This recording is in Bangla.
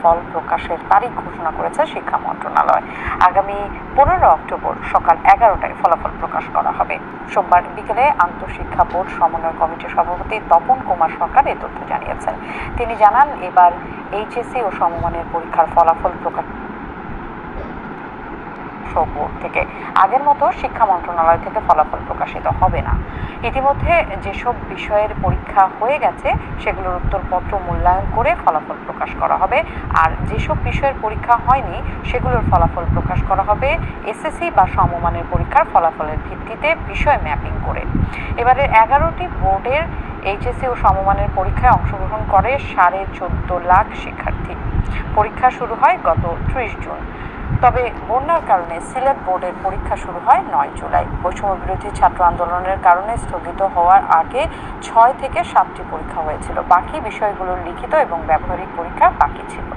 ফলাফল প্রকাশের তারিখ ঘোষণা করেছে শিক্ষা মন্ত্রণালয়। আগামী পনেরো অক্টোবর সকাল এগারোটায় ফলাফল প্রকাশ করা হবে। সোমবার বিকেলে আন্তঃশিক্ষা বোর্ড সমন্বয় কমিটির সভাপতি তপন কুমার সরকার এ তথ্য জানিয়েছেন। তিনি জানান, এবার এইচএসসি ও সমমানের পরীক্ষার ফলাফল প্রকাশ বোর্ড থেকে। আগের মতো শিক্ষা মন্ত্রণালয় থেকে ফলাফল প্রকাশিত হবে না। ইতিমধ্যে যেসব বিষয়ের পরীক্ষা হয়ে গেছে, সেগুলোর উত্তরপত্র মূল্যায়ন করে ফলাফল প্রকাশ করা হবে। আর যেসব বিষয়ের পরীক্ষা হয়নি, সেগুলোর ফলাফল প্রকাশ করা হবে এসএসসি বা সমমানের পরীক্ষার ফলাফলের ভিত্তিতে বিষয় ম্যাপিং করে। এবারের এগারোটি বোর্ডের এইচএসসি ও সমমানের পরীক্ষায় অংশগ্রহণ করে সাড়ে চোদ্দ লাখ শিক্ষার্থী। পরীক্ষা শুরু হয় গত ত্রিশ জুন। তবে বন্যার কারণে সিলেট বোর্ডের পরীক্ষা শুরু হয় নয় জুলাই। বৈষম্য বিরোধী ছাত্র আন্দোলনের কারণে স্থগিত হওয়ার আগে ছয় থেকে সাতটি পরীক্ষা হয়েছিল। বাকি বিষয়গুলোর লিখিত এবং ব্যবহারিক পরীক্ষা বাকি ছিল।